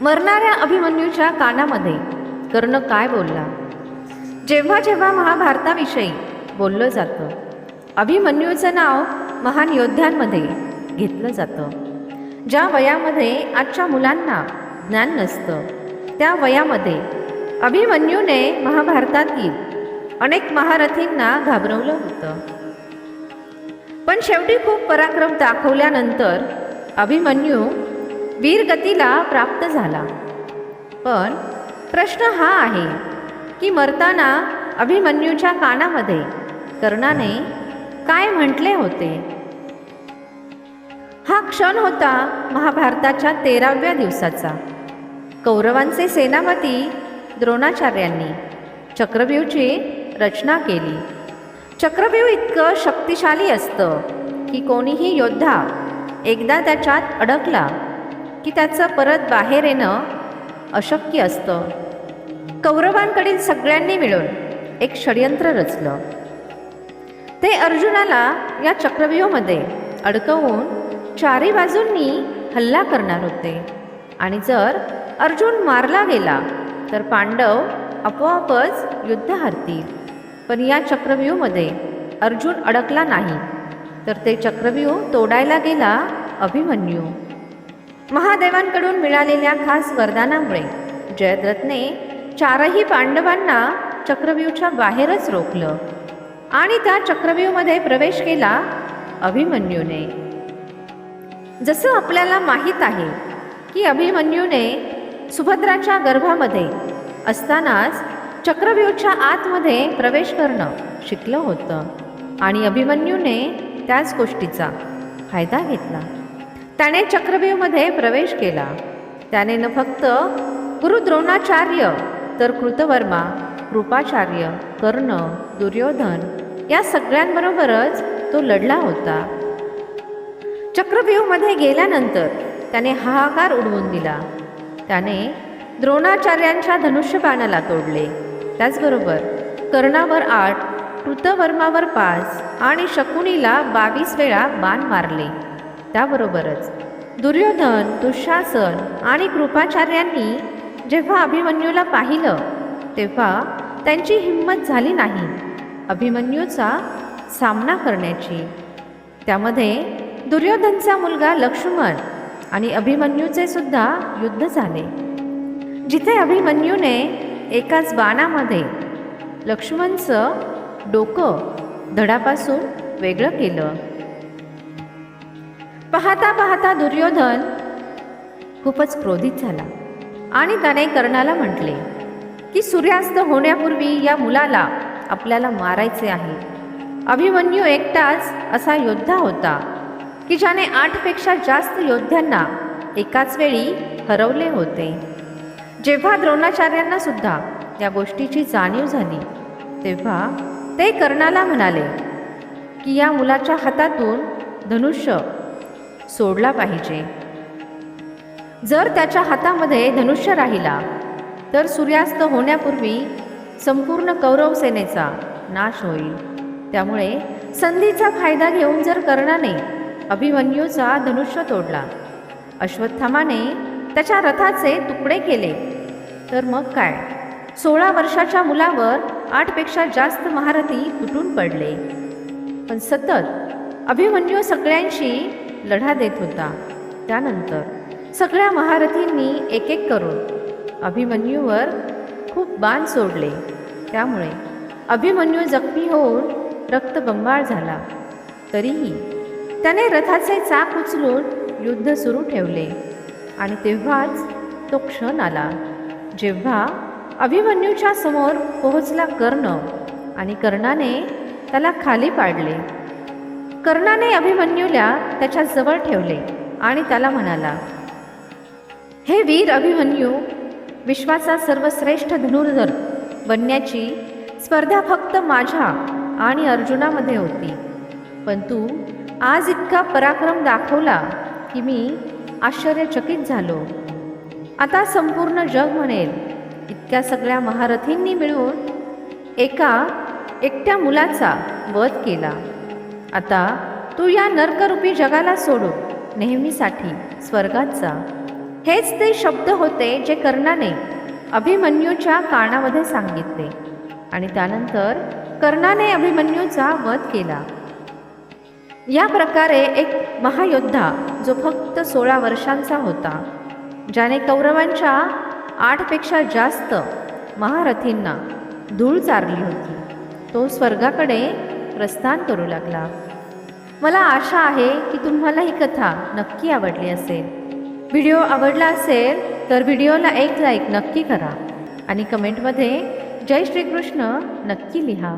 मरणाऱ्या अभिमन्यूच्या कानामध्ये कर्ण काय बोलला? जेव्हा जेव्हा महाभारताविषयी बोललं जातं अभिमन्यूचं नाव महान योद्ध्यांमध्ये घेतलं जातं. ज्या वयामध्ये आजच्या मुलांना ज्ञान नसतं त्या वयामध्ये अभिमन्यूने महाभारतातील अनेक महारथींना घाबरवलं होतं. पण शेवटी खूप पराक्रम दाखवल्यानंतर अभिमन्यू वीरगतीला प्राप्त झाला. पण प्रश्न हा आहे की मरताना अभिमन्यूच्या कानामध्ये कर्णाने काय म्हटले होते? हा क्षण होता महाभारताच्या तेराव्या दिवसाचा. कौरवांचे सेनापती द्रोणाचार्यांनी चक्रव्यूहची रचना केली. चक्रव्यूह इतकं शक्तिशाली असतं की कोणीही योद्धा एकदा त्याच्यात अडकला की त्याचं परत बाहेर येणं अशक्य असतं. कौरवांकडील सगळ्यांनी मिळून एक षडयंत्र रचलं. ते अर्जुनाला या चक्रव्यूहमध्ये अडकवून चारी बाजूंनी हल्ला करणार होते. आणि जर अर्जुन मारला गेला तर पांडव आपोआपच युद्ध हरतील. पण या चक्रव्यूहमध्ये अर्जुन अडकला नाही तर ते चक्रव्यूह तोडायला गेला अभिमन्यू. महादेवांकडून मिळालेल्या खास वरदानामुळे जयद्रथने चारही पांडवांना चक्रव्यूहच्या बाहेरच रोखलं आणि त्या चक्रव्यूहमध्ये प्रवेश केला अभिमन्यूने. जसं आपल्याला माहीत आहे की अभिमन्यूने सुभद्राच्या गर्भामध्ये असतानाच चक्रव्यूहच्या आतमध्ये प्रवेश करणं शिकलं होतं आणि अभिमन्यूने त्याच गोष्टीचा फायदा घेतला. त्याने चक्रव्यूहमध्ये प्रवेश केला. त्याने न फक्त गुरु द्रोणाचार्य तर कृतवर्मा कृपाचार्य कर्ण दुर्योधन या सगळ्यांबरोबरच तो लढला होता. चक्रव्यूहमध्ये गेल्यानंतर त्याने हाहाकार उडवून दिला. त्याने द्रोणाचार्यांच्या धनुष्यबाणाला तोडले. त्याचबरोबर कर्णावर आठ कृतवर्मावर पाच आणि शकुनीला बावीस वेळा बाण मारले. त्याबरोबरच दुर्योधन दुःशासन आणि कृपाचार्यांनी जेव्हा अभिमन्यूला पाहिलं तेव्हा त्यांची हिंमत झाली नाही. अभिमन्यूचा सामना करण्याची. त्यामध्ये दुर्योधनचा मुलगा लक्ष्मण आणि अभिमन्यूचे सुद्धा युद्ध झाले. जिथे अभिमन्यूने एकाच बाणामध्ये लक्ष्मणचं डोकं धडापासून वेगळं केलं. पाहता पाहता दुर्योधन खूपच क्रोधित झाला आणि त्याने कर्णाला म्हटले की सूर्यास्त होण्यापूर्वी या मुलाला आपल्याला मारायचे आहे. अभिमन्यू एकटाच असा योद्धा होता की ज्याने आठपेक्षा जास्त योद्ध्यांना एकाच वेळी हरवले होते. जेव्हा द्रोणाचार्यांना सुद्धा या गोष्टीची जाणीव झाली तेव्हा ते कर्णाला म्हणाले की या मुलाच्या हातातून धनुष्य सोडला पाहिजे. जर त्याच्या हातामध्ये धनुष्य राहिला तर सूर्यास्त होण्यापूर्वी संपूर्ण कौरव सेनेचा नाश होईल. त्यामुळे संधीचा फायदा घेऊन जर कर्णाने अभिमन्यूचा धनुष्य तोडला अश्वत्थामाने त्याच्या रथाचे तुकडे केले तर मग काय? सोळा वर्षाच्या मुलावर आठपेक्षा जास्त महारथी तुटून पडले. पण सतत अभिमन्यू सगळ्यांशी लढा देत होता. त्यानंतर सगळ्या महारथींनी एक एक करून अभिमन्यूवर खूप बाण सोडले. त्यामुळे अभिमन्यू जखमी होऊन रक्तबंबाळ झाला. तरीही त्याने रथाचे चाक उचलून युद्ध सुरू ठेवले आणि तेव्हाच तो क्षण आला जेव्हा अभिमन्यूच्या समोर पोहोचला कर्ण आणि कर्णाने त्याला खाली पाडले. कर्णाने अभिमन्यूला त्याच्याजवळ ठेवले आणि त्याला म्हणाला हे वीर अभिमन्यू विश्वाचा सर्वश्रेष्ठ धनुर्धर बनण्याची स्पर्धा फक्त माझ्या आणि अर्जुनामध्ये होती. पण तू आज इतका पराक्रम दाखवला की मी आश्चर्यचकित झालो. आता संपूर्ण जग म्हणेल इतक्या सगळ्या महारथींनी मिळून एका एकट्या मुलाचा वध केला. आता तू या नर्करूपी जगाला सोडून नेहमीसाठी स्वर्गात जा. हेच ते शब्द होते जे कर्णाने अभिमन्यूच्या कानामध्ये सांगितले आणि त्यानंतर कर्णाने अभिमन्यूचा वध केला. या प्रकारे एक महायोद्धा जो फक्त सोळा वर्षांचा होता ज्याने कौरवांच्या आठपेक्षा जास्त महारथींना धूळ चारली होती तो स्वर्गाकडे प्रस्थान करू लागला. मला आशा आहे की तुम्हाला ही कथा नक्की आवडली असेल. व्हिडिओ आवडला असेल तर व्हिडिओला एक लाईक नक्की करा आणि कमेंटमध्ये जय श्रीकृष्ण नक्की लिहा.